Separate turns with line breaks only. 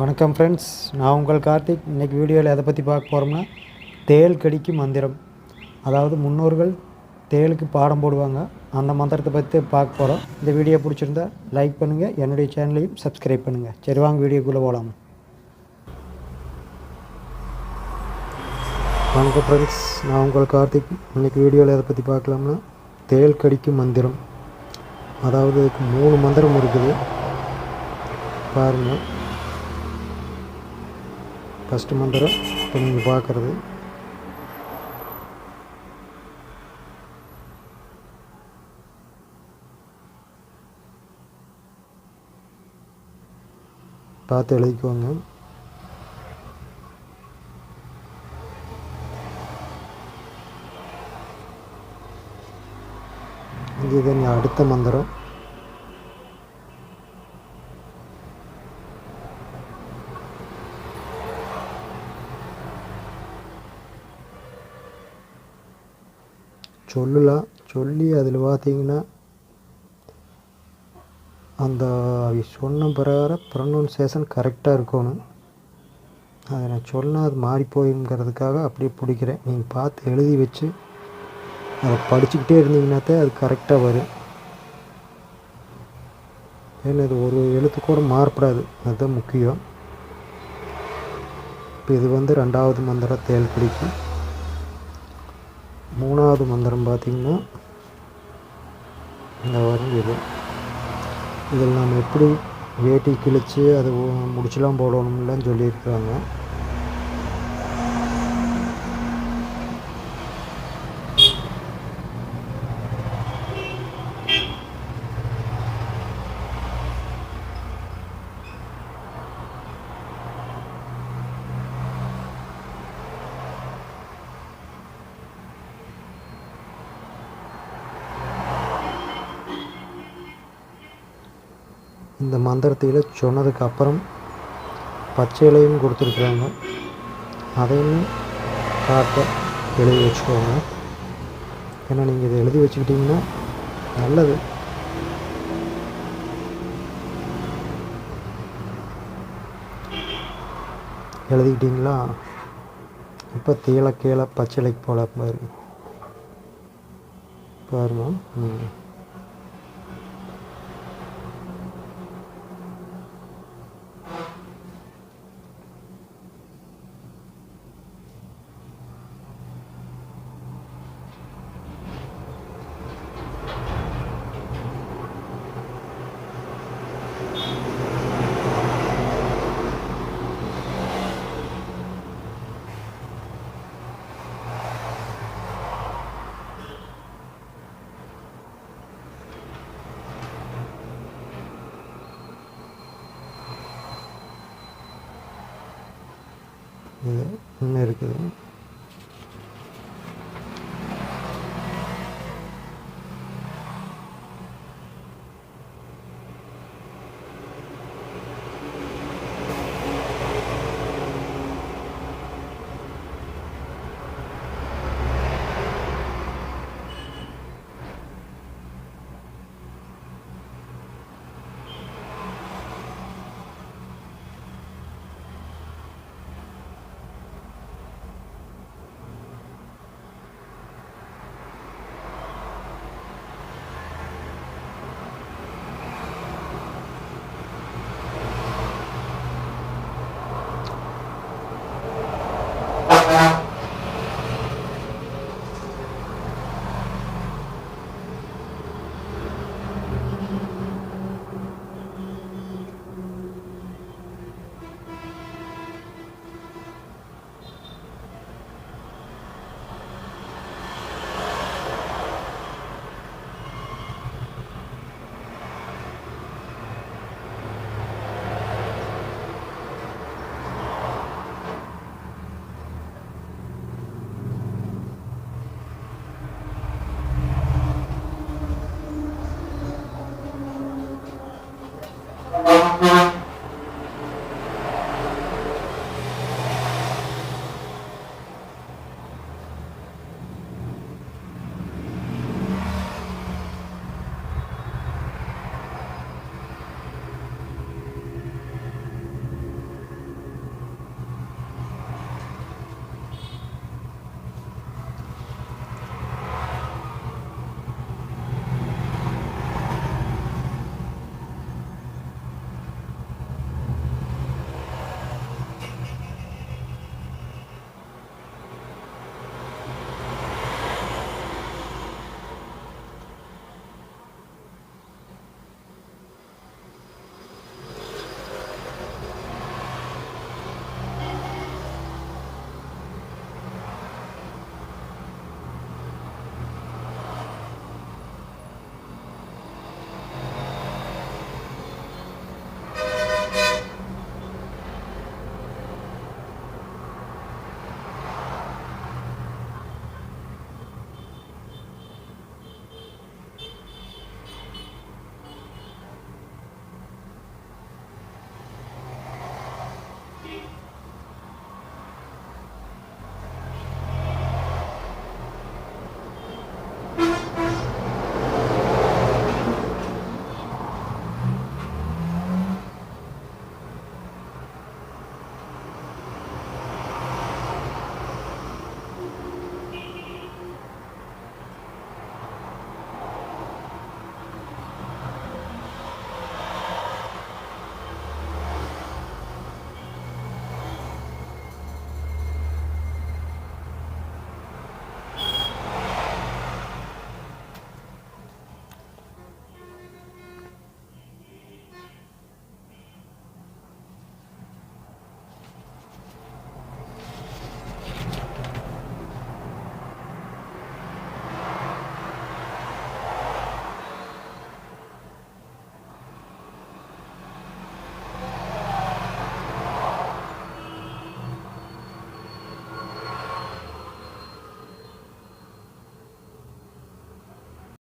வணக்கம் ஃப்ரெண்ட்ஸ் நான் உங்கள் கார்த்திக். இன்றைக்கி வீடியோவில் எதை பற்றி பார்க்க போகிறோம்னா தேல் கடிக்கு மந்திரம். அதாவது முன்னோர்கள் தேளுக்கு பாடம் போடுவாங்க. அந்த மந்திரத்தை பற்றி பார்க்க போகிறோம் இந்த வீடியோ பிடிச்சிருந்தா லைக் பண்ணுங்கள் என்னுடைய சேனலையும் சப்ஸ்கிரைப் பண்ணுங்கள் சரி வாங்க வீடியோக்குள்ளே போகலாம் வணக்கம் ஃப்ரெண்ட்ஸ் நான் உங்கள் கார்த்திக். இன்றைக்கி வீடியோவில் எதை பற்றி பார்க்கலாம்னா தேல் கடிக்கு மந்திரம். அதாவது இதுக்கு மூணு மந்திரம் இருக்குது. பாருங்கள் ஃபஸ்ட்டு மந்திரம் இப்போ நீங்கள் பார்க்குறது பார்த்து எழுதிக்குவாங்க இது அடுத்த மந்திரம். சொல்லலாம் சொல்லி அதில் பார்த்தீங்கன்னா அந்த சொன்ன பிரகாரம் ப்ரொனவுன்சேஷன் கரெக்டாக இருக்கணும். அதை நான் சொன்னால் அது மாறி போயுங்கிறதுக்காக அப்படியே பிடிக்கிறேன். நீங்கள் பார்த்து எழுதி வச்சு அதை படிச்சுக்கிட்டே இருந்தீங்கன்னாத்தே அது கரெக்டாக வரும். ஏன்னா இது ஒரு எழுத்து கூட மாறப்படாது அதுதான் முக்கியம். இப்போ இது வந்து ரெண்டாவது மந்திரம் தேல் பிடிக்கும் மூணாவது மந்திரம் பார்த்திங்கன்னா இந்த வரும் இது. இதில் நம்ம எப்படி வேட்டி கிழித்து அது முடிச்செலாம் போடணும்லாம் சொல்லியிருக்கிறாங்க இந்த மந்திரத்தில் சொன்னதுக்கு அப்புறம் பச்சை இலையும் கொடுத்துருக்குறாங்க. அதையும் காட்ட எழுதி வச்சுக்கோங்க. ஏன்னா நீங்கள் இதை எழுதி வச்சுக்கிட்டிங்கன்னா நல்லது. எழுதிக்கிட்டிங்களா? இப்போ தீல கீழே பச்சிலைக்கு போல பாருங்க. பாருங்க. ம். இது இன்னும் இருக்குது